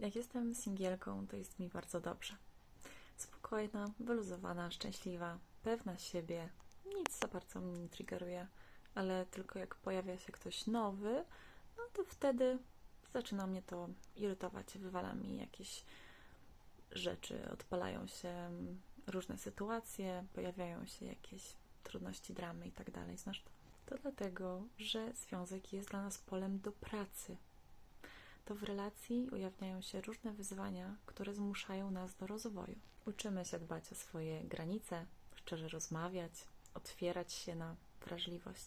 Jak jestem singielką, to jest mi bardzo dobrze. Spokojna, wyluzowana, szczęśliwa, pewna siebie. Nic za bardzo mnie nie triggeruje, ale tylko jak pojawia się ktoś nowy, no to wtedy zaczyna mnie to irytować, wywala mi jakieś rzeczy, odpalają się różne sytuacje, pojawiają się jakieś trudności, dramy i tak dalej. Znasz to? To dlatego, że związek jest dla nas polem do pracy. To w relacji ujawniają się różne wyzwania, które zmuszają nas do rozwoju. Uczymy się dbać o swoje granice, szczerze rozmawiać, otwierać się na wrażliwość.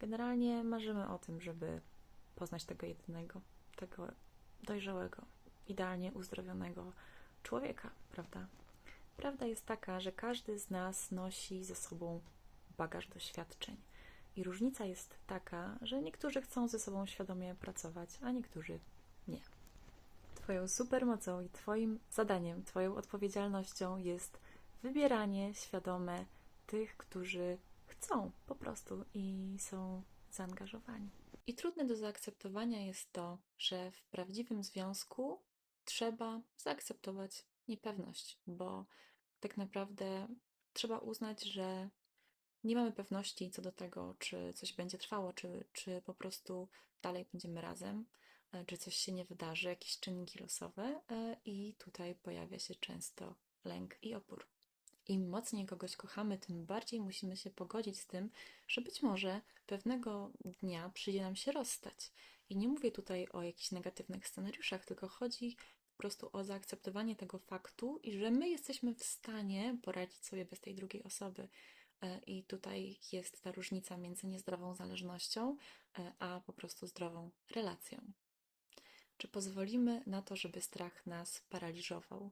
Generalnie marzymy o tym, żeby poznać tego jedynego, tego dojrzałego, idealnie uzdrowionego człowieka, prawda? Prawda jest taka, że każdy z nas nosi ze sobą bagaż doświadczeń. I różnica jest taka, że niektórzy chcą ze sobą świadomie pracować, a niektórzy nie. Twoją supermocą i Twoim zadaniem, Twoją odpowiedzialnością jest wybieranie świadome tych, którzy chcą po prostu i są zaangażowani. I trudne do zaakceptowania jest to, że w prawdziwym związku trzeba zaakceptować niepewność, bo tak naprawdę trzeba uznać, że nie mamy pewności co do tego, czy coś będzie trwało, czy, czy po prostu dalej będziemy razem, e, czy coś się nie wydarzy, jakieś czynniki losowe, e, i tutaj pojawia się często lęk i opór. Im mocniej kogoś kochamy, tym bardziej musimy się pogodzić z tym, że być może pewnego dnia przyjdzie nam się rozstać. I nie mówię tutaj o jakichś negatywnych scenariuszach, tylko chodzi po prostu o zaakceptowanie tego faktu i że my jesteśmy w stanie poradzić sobie bez tej drugiej osoby. E, I tutaj jest ta różnica między niezdrową zależnością, e, a po prostu zdrową relacją. Czy pozwolimy na to, żeby strach nas paraliżował,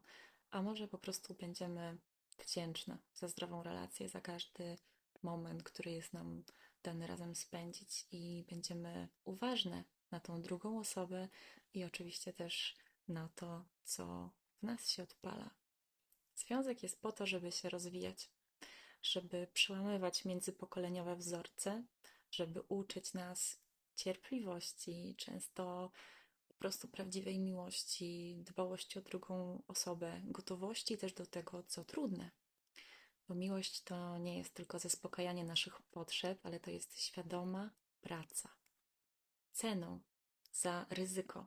a może po prostu będziemy wdzięczne za zdrową relację, za każdy moment, który jest nam dany razem spędzić i będziemy uważne na tą drugą osobę i oczywiście też na to, co w nas się odpala. Związek jest po to, żeby się rozwijać, żeby przełamywać międzypokoleniowe wzorce, żeby uczyć nas cierpliwości, często po prostu prawdziwej miłości, dbałości o drugą osobę, gotowości też do tego, co trudne. Bo miłość to nie jest tylko zaspokajanie naszych potrzeb, ale to jest świadoma praca. Ceną za ryzyko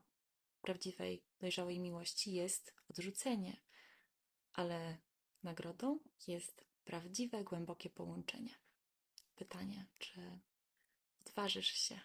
prawdziwej, dojrzałej miłości jest odrzucenie, ale nagrodą jest prawdziwe, głębokie połączenie. Pytanie, czy odważysz się